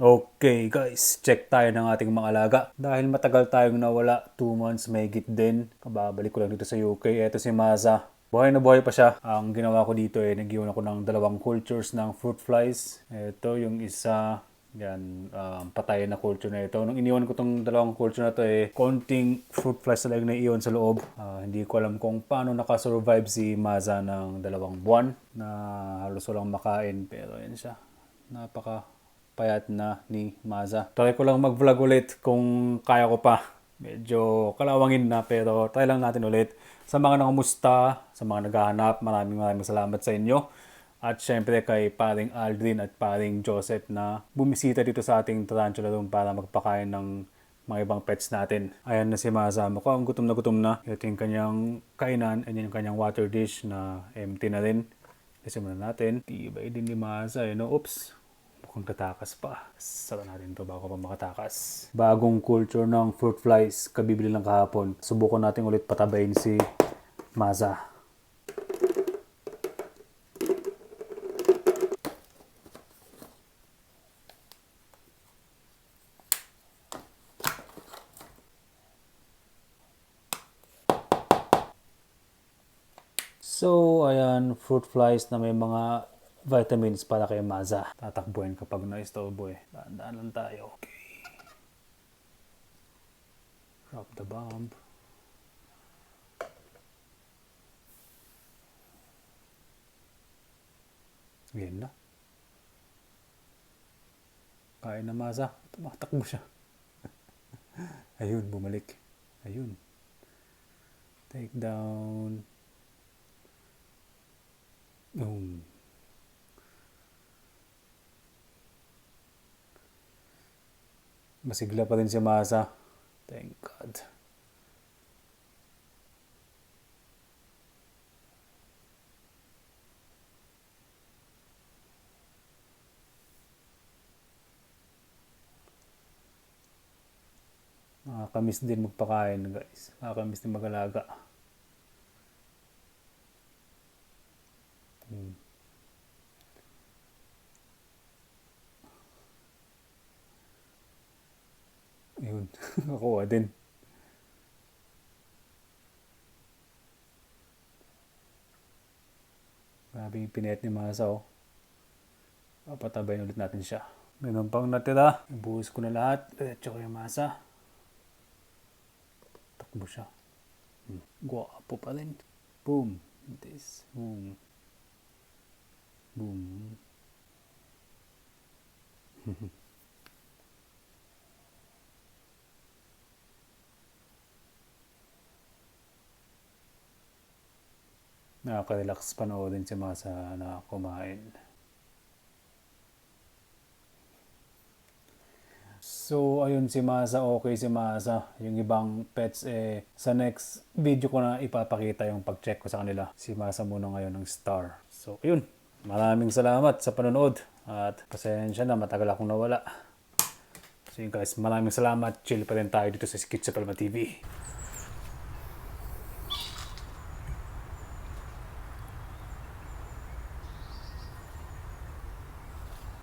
Okay guys, check tayo ng ating mga alaga. Dahil matagal tayong nawala, 2 months may git din. Kababalik ko lang dito sa UK. Eto si Maza. Buhay na buhay pa siya. Ang ginawa ko dito eh, nag-iwan ako ng dalawang cultures ng fruit flies. Ito yung isa, yan, um, patay na culture na ito. Nung iniwan ko tong dalawang culture na to eh, konting fruit flies talaga na iyon sa loob. Ah, hindi ko alam kung paano nakasurvive si Maza ng dalawang buwan na halos walang makain. Pero yan siya. Napaka payat na ni Maza. Try ko lang mag-vlog ulit kung kaya ko pa. Medyo kalawangin na pero try lang natin ulit. Sa mga nangamusta, sa mga naghahanap, maraming maraming salamat sa inyo. At syempre kay paring Aldrin at paring Joseph na bumisita dito sa ating tarantula room para magpakain ng mga ibang pets natin. Ayan na si Maza. Mukhang gutom na gutom na. Ito yung kanyang kainan and yung kanyang water dish na empty na rin. Kasi muna natin. Tibay din ni Maza. Eh, no? Oops. Mukhang tatakas pa. Sara natin to bago pa makatakas. Bagong culture ng fruit flies. Kabibili lang kahapon. Subukan natin ulit patabayin si Maza. So, ayan, fruit flies na may mga vitamins para kay Maza. Tatakbuhin kapag na-istorbo eh. Daan-daan lang tayo. Okay. Drop the bomb. Yan na. Kain na Maza. Tumatakbo siya. Ayun, bumalik. Ayun. Take down. Boom. Masigla pa rin si Masa. Thank God. Nakakamiss din magpakain guys. Nakakamiss din mag-alaga. Hmm. Ayun. Nakuha din. Grabe yung pinet ni Masa oh. Papatabayin ulit natin siya. Meron pang natira. Ibuhos ko na lahat. Diretso ko yung Masa. Takbo siya. Hmm. Guwapo pa rin. Boom. This. Boom. Boom. Nakaka-relax panoodin si Masa na kumain. So, ayun si Masa, okay si Masa. Yung ibang pets, eh, sa next video ko na ipapakita yung pag-check ko sa kanila. Si Masa muna ngayon ng star. So, ayun. Maraming salamat sa panonood. At pasensya na, matagal akong nawala. So yun guys, maraming salamat. Chill pa rin tayo dito sa Skits TV.